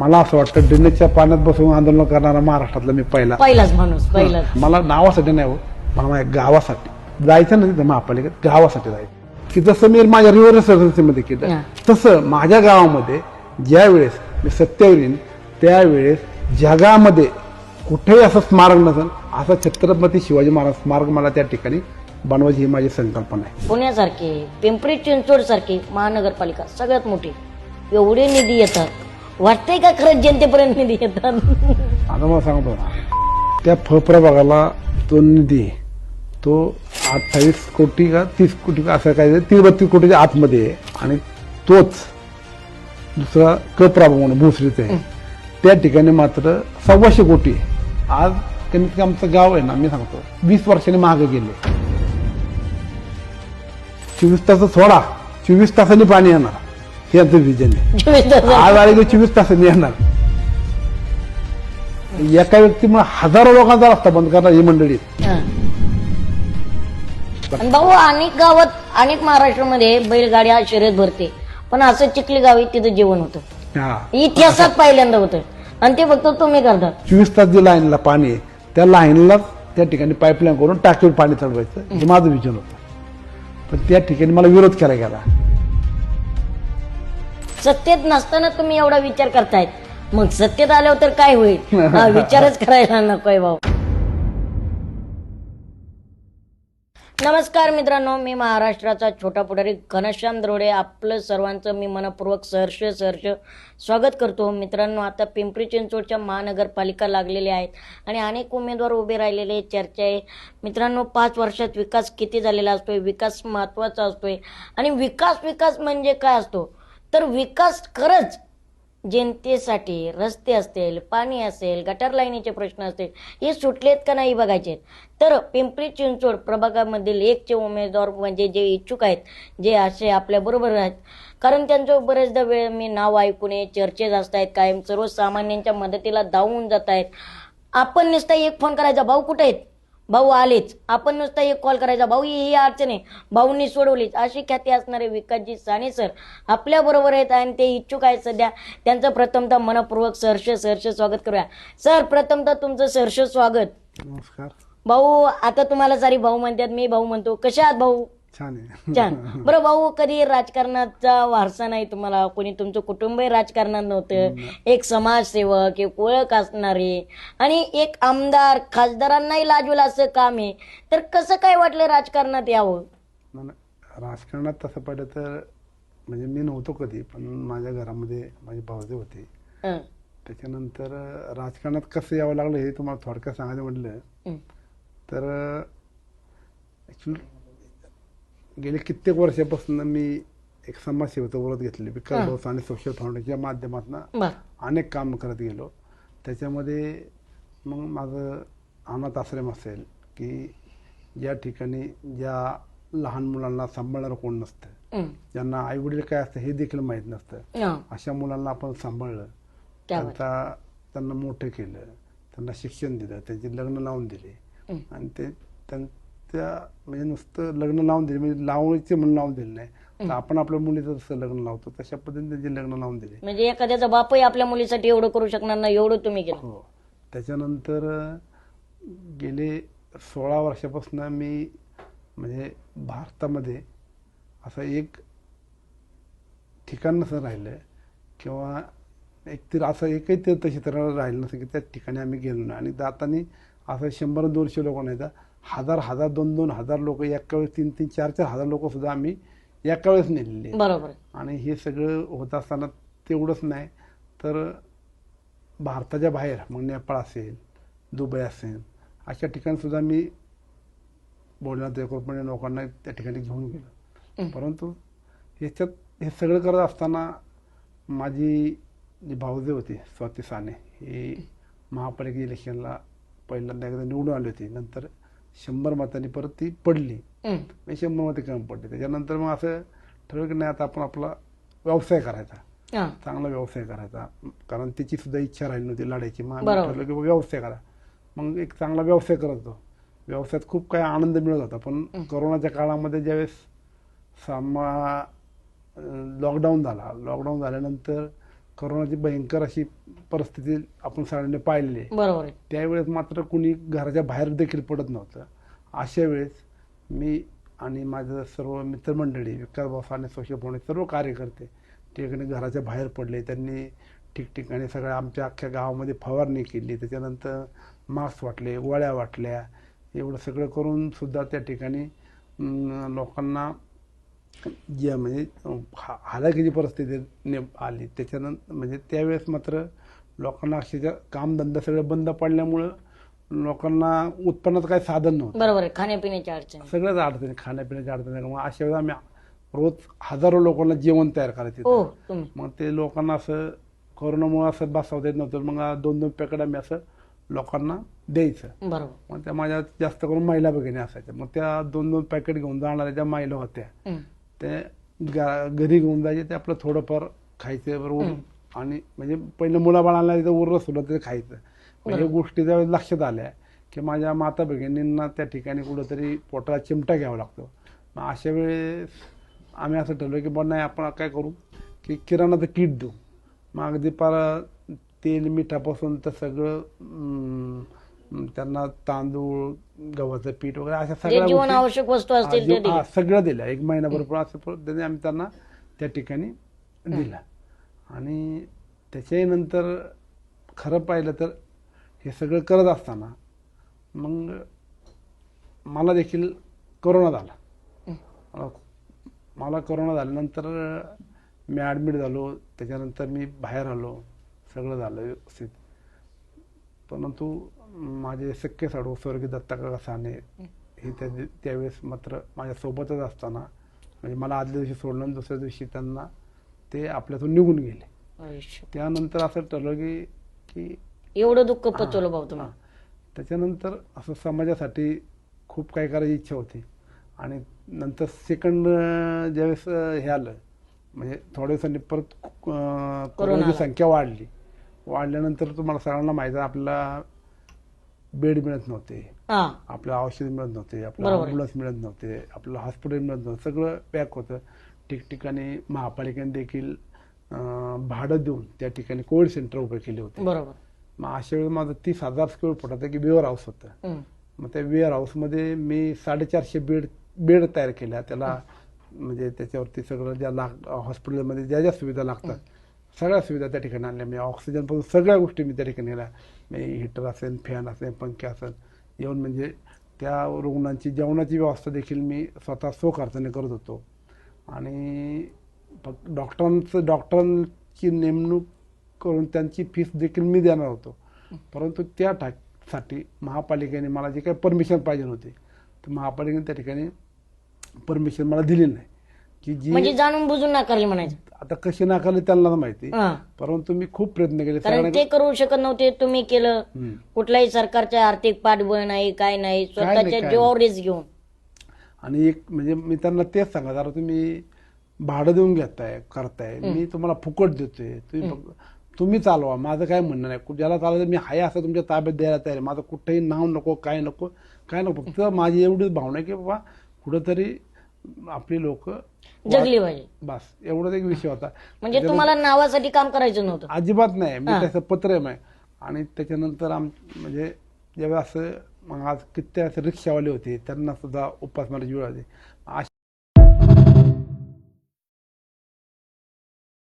मला असं वाटतं ड्रेनेजच्या पाण्यात बसून आंदोलन करणारा महाराष्ट्रातला मी पहिला. पहिलाच माणूस पहिलाच. मला नावासाठी नाही हो मला माझ्या गावासाठी. जायचं नाही तिथं महापालिकेत गावासाठी जायचं. की जसं मी माझ्या रिव्हरमध्ये केलं. तसं माझ्या गावामध्ये ज्या वेळेस मी सत्तेवर येईन त्यावेळेस जगामध्ये कुठेही असं स्मारक नसेल असं छत्रपती शिवाजी महाराज स्मारक मला त्या ठिकाणी बनवायची ही माझी संकल्पना आहे. पुण्यासारखे पिंपरी चिंचवड सारखी महानगरपालिका सगळ्यात मोठी एवढे निधी येतात. वाटतंय का खरंच जनतेपर्यंत निधी येतात? आता मला सांगतो त्या फळप्रभागाला तो निधी तो अठ्ठावीस कोटी का तीस कोटी का असं काय तीस बत्तीस कोटीच्या आतमध्ये आहे. आणि तोच दुसरा क प्रभाग म्हणून भोसरीचा आहे. त्या ठिकाणी मात्र सव्वाशे कोटी आहे. आज कमीत कमी आमचं गाव आहे ना मी सांगतो वीस वर्षांनी मागे गेले. चोवीस तास सोडा. चोवीस तासांनी पाणी येणार. आमचं विजन आहे चोवीस तास आज आले की चोवीस तासांनी येणार एका व्यक्तीमुळे हजारो लोकांचा रस्ता बंद करणार ही मंडळी भाऊ अनेक गावात अनेक महाराष्ट्रामध्ये बैलगाड्या शर्यत भरते पण असं चिखली गावी तिथं जेवण होतं हा इतिहासात पहिल्यांदा होतं आणि ते फक्त तुम्ही करता चोवीस तास जे लाईनला पाणी त्या लाईनला त्या ठिकाणी पाईपलाईन करून टाकीवर पाणी चढवायचं हे माझं विजन होतं पण त्या ठिकाणी मला विरोध केला गेला सत्तेत नसताना तुम्ही एवढा विचार करतायत. मग सत्तेत आल्यावर तर काय होईल? हा, विचारच करायला नकोय भाऊ. नमस्कार मित्रांनो मी महाराष्ट्राचा छोटा पुढारी घनश्याम दरोडे. आपलं सर्वांचं मी मनपूर्वक सहर्ष सहर्ष स्वागत करतो. मित्रांनो आता पिंपरी चिंचवडच्या महानगरपालिका लागलेल्या आहेत आणि अनेक उमेदवार उभे राहिलेले आहेत. चर्चा आहे. मित्रांनो पाच वर्षात विकास किती झालेला असतोय? विकास महत्त्वाचा असतोय. आणि विकास विकास म्हणजे काय असतो? तर विकास खरंच जनतेसाठी रस्ते असतील पाणी असेल गटर लाईनीचे प्रश्न असतील हे सुटलेत का नाही बघायचे. तर पिंपरी चिंचवड प्रभागामधील एकचे उमेदवार म्हणजे जे इच्छुक आहेत जे असे आपल्याबरोबर आहेत कारण त्यांचं बरेचदा वेळ मी नाव ऐकून आहे चर्चेत असत आहेत कायम सर्वसामान्यांच्या मदतीला धावून जात आहेत आपण नुसता एक फोन करायचा भाऊ कुठे आहेत? भाऊ आलेच. आपण नुसता एक कॉल करायचा भाऊ ही अडचण आहे. भाऊंनी सोडवलीच. अशी ख्याती असणारे विकासजी साने सर आपल्या बरोबर आहेत आणि ते इच्छुक आहेत सध्या. त्यांचं प्रथमतः मनपूर्वक सहर्ष सहर्ष स्वागत करूया. सर प्रथमतः तुमचं सहर्ष स्वागत. नमस्कार. भाऊ आता तुम्हाला सारी भाऊ म्हणतात मी भाऊ म्हणतो. कशा आहात भाऊ? छान आहे. छान. बरं भाऊ कधी राजकारणाचा वारसा नाही तुम्हाला? कोणी तुमचं कुटुंबही राजकारणात नव्हतं. एक समाजसेवक एक ओळख असणारे आणि एक आमदार खासदारांनाही लाजवेल असं काम आहे. तर कसं काय वाटलं राजकारणात यावं? मला राजकारणात तसं पाहिलं तर म्हणजे मी नव्हतो कधी पण माझ्या घरामध्ये माझे भावजे होते. हं, त्याच्यानंतर राजकारणात कसं यावं लागलं हे तुम्हाला थोडक्यात सांगायचं म्हटलं हं, तर ॲक्च्युली गेले कित्येक वर्षापासून मी एक समाजसेवेचा व्रत घेतले विकास भाऊ आणि सोशल फाउंडेशनच्या माध्यमातून अनेक काम करत गेलो. त्याच्यामध्ये मग माझं अनाथ आश्रम असेल की ज्या ठिकाणी ज्या लहान मुलांना सांभाळणारं कोण नसतं ज्यांना आईवडील काय असतं हे देखील माहीत नसतं अशा मुलांना आपण सांभाळलं. त्यांचा त्यांना मोठं केलं त्यांना शिक्षण दिलं त्यांची लग्न लावून दिले. आणि ते त्यांच्या म्हणजे नुसतं लग्न लावून दिले म्हणजे लावणीचे म्हणून लावून दिले नाही. तर आपण आपल्या मुलीचं जसं लग्न लावतो तशा पद्धतीने त्यांचे लग्न लावून दिले. म्हणजे एखाद्याचा बापही आपल्या मुलीसाठी एवढं करू शकणार नाही एवढं तुम्ही केलं. हो. त्याच्यानंतर गेले सोळा वर्षापासून मी म्हणजे भारतामध्ये असं एक ठिकाण नसं राहिलं किंवा एक तर असं एकही तीर्थक्षेत्र राहिलं नसतं की त्या ठिकाणी आम्ही गेलो नाही. आणि जाताना असं शंभर दोनशे लोक नाही तर हजार हजार दोन दोन हजार लोक एका वेळेस तीन तीन चार चार हजार लोक सुद्धा आम्ही एका वेळेस नेलेले बरोबर. आणि हे सगळं होत असताना तेवढंच नाही तर भारताच्या बाहेर मग नेपाळ असेल दुबई असेल अशा ठिकाणी सुद्धा मी बोलण्यात एकरूपणे लोकांना त्या ठिकाणी घेऊन गेलो. परंतु ह्याच्यात हे सगळं करत असताना माझी जी भाऊजे होती स्वाती साने ही महापालिका इलेक्शनला पहिल्यांदा एकदा निवडून आली होती. नंतर शंभर मतांनी परत ती पडली. शंभरमध्ये कमी पडले. त्याच्यानंतर मग असं ठरवलं की नाही आता आपण आपला व्यवसाय करायचा. चांगला व्यवसाय करायचा. कारण त्याची सुद्धा इच्छा राहिली नव्हती लढायची. मग. ठरवलं की व्यवसाय करा. मग एक चांगला व्यवसाय करत होतो. व्यवसायात खूप काही आनंद मिळत होता. पण कोरोनाच्या काळामध्ये ज्यावेळेस सामा लॉकडाऊन झाला. लॉकडाऊन झाल्यानंतर करोनाची भयंकर अशी परिस्थिती आपण सगळ्यांनी पाहिलेली आहे. बरोबर आहे. त्यावेळेस मात्र कुणी घराच्या बाहेर देखील पडत नव्हतं. अशा वेळेस मी आणि माझं सर्व मित्रमंडळी विकास भाऊ साने सोशल भवने सर्व कार्यकर्ते ठिकाणी घराच्या बाहेर पडले. त्यांनी ठिकठिकाणी सगळ्या आमच्या अख्ख्या गावामध्ये फवारणी केली. त्याच्यानंतर मास्क वाटले गोळ्या वाटल्या. एवढं सगळं करून सुद्धा त्या ठिकाणी लोकांना जे म्हणजे हा- हालाकीची परिस्थिती ने आली त्याच्यानंतर म्हणजे त्यावेळेस मात्र लोकांना अक्षरशः कामधंदा सगळं बंद पडल्यामुळं लोकांना उत्पन्नाचं काही साधन नव्हतं. बरोबर आहे खाण्यापिण्याची अडचण. सगळ्याच अडचणी खाण्यापिण्याच्या अडचणी. मग अशा वेळेस आम्ही रोज हजारो लोकांना जेवण तयार करायचे हो तुम्ही. मग ते लोकांना असं कोरोनामुळे असं बसवता येत नव्हतं. मग दोन दोन पॅकेट आम्ही असं लोकांना द्यायचं. बरोबर. मग त्या माझ्या जास्त करून महिला भगिनी असायच्या. मग त्या दोन दोन पॅकेट घेऊन जाणाऱ्या ज्या महिला होत्या हं. ते गा- घरी घेऊन जायचे ते आपलं थोडंफार खायचं बरोबर. आणि म्हणजे पहिलं मुलाबाळाला तिथं उरलं सुलं तरी खायचं. हे गोष्टी त्यावेळेस लक्षात आल्या की माझ्या माता भगिनींना त्या ठिकाणी कुठंतरी पोटाला चिमटा घ्यावा लागतो. मग अशा वेळेस आम्ही असं ठरवलं की बा नाही आपण काय करू की किराणाचं किट देऊ. मग अगदी पार तेल मिठापासून तर सगळं त्यांना तांदूळ गव्हाचं पीठ वगैरे अशा जे सगळ्या जीवन आवश्यक वस्तू असतील ते दिले हा, सगळं दिलं. एक महिनाभर पण असं पद्धतीने आम्ही त्यांना त्या ठिकाणी दिलं. आणि त्याच्याही नंतर खरं पाहिलं तर हे सगळं करत असताना मग मला देखील कोरोना झाला. मला- मला कोरोना झाल्यानंतर मी ॲडमिट झालो. त्याच्यानंतर मी बाहेर आलो. सगळं झालं व्यवस्थित. परंतु माझे सख्खे साडू स्वर्गीय दत्ताकाका साने हे त्या त्यावेळेस मात्र माझ्यासोबतच असताना म्हणजे मला आदल्या दिवशी सोडलं आणि दुसऱ्या दिवशी त्यांना ते आपल्यातून निघून गेले. त्यानंतर असं ठरलं की की एवढं दुःख पचवलं भाऊ तुम्ही हा. त्याच्यानंतर असं समाजासाठी खूप काही करायची इच्छा होती आणि नंतर सेकंड ज्यावेळेस हे आलं म्हणजे थोड्या दिवसांनी परत कोरोनाची. संख्या वाढली वाढल्यानंतर तुम्हाला सगळ्यांना माहिती आहे आपल्याला बेड मिळत नव्हते. आपल्याला औषध मिळत नव्हते आपल्याला. ॲम्ब्युलन्स मिळत नव्हते आपल्याला हॉस्पिटल मिळत नव्हतं. सगळं पॅक होतं. ठिकठिकाणी महापालिकेने देखील भाडं देऊन त्या ठिकाणी कोविड सेंटर उभे केले होते. बरोबर. मग अशा वेळी माझं तीस हजार स्क्वेअर फुटाचं की वेअर हाऊस होतं. मग त्या वेअर हाऊसमध्ये मी साडेचारशे बेड बेड तयार केल्या. त्याला म्हणजे त्याच्यावरती सगळं ज्या लाग हॉस्पिटलमध्ये ज्या ज्या सुविधा लागतात सगळ्या सुविधा त्या ठिकाणी आणल्या मी ऑक्सिजनपासून सगळ्या गोष्टी मी त्या ठिकाणी आल्या मी हिटर असेल फॅन असेल पंखे असेल येऊन म्हणजे त्या रुग्णांची जेवणाची व्यवस्था देखील मी स्वतः स्वखर्चाने करत होतो आणि फक्त डॉक्टरांचं डॉक्टरांची नेमणूक करून त्यांची फीस देखील मी देणार होतो परंतु त्या साठी महापालिकेने मला जे काही परमिशन पाहिजे होती तर महापालिकेने त्या ठिकाणी परमिशन मला दिली नाही की जी म्हणजे जाणून बुजून नाकारली म्हणायचं. आता कशी नाकारली त्यांना माहिती. हा. परंतु मी खूप प्रयत्न केले. कारण सगळ्यांना- ते करू शकत नव्हते तुम्ही केलं. हम्म. कुठलाही सरकारच्या आर्थिक पाठबळ नाही काय नाही स्वतःच्या. जीवावर रिस्क घेऊन. आणि एक म्हणजे मी त्यांना तेच सांगा जरा तुम्ही भाडं देऊन घेताय करताय. मी तुम्हाला फुकट देतोय. तुम्ही फक्त- तुम्ही चालवा. माझं काय म्हणणं नाही. कु- ज्याला चाललं मी हाय असं तुमच्या ताब्यात द्यायला तयार आहे. माझं कुठंही नाव नको काय नको काय नको. फक्त माझी एवढीच भावना आहे की बाबा कुठंतरी आपली लोक जगली पाहिजे बस एवढाच एक विषय होता. म्हणजे तुम्हाला नावासाठी काम करायचं नव्हतं. अजिबात नाही. मी. त्याचं पत्र आहे आणि त्याच्यानंतर आम म्हणजे ज्यावेळेस असं मग आज किती असे रिक्षावाले होते त्यांना सुद्धा उपासमाराची वेळ होती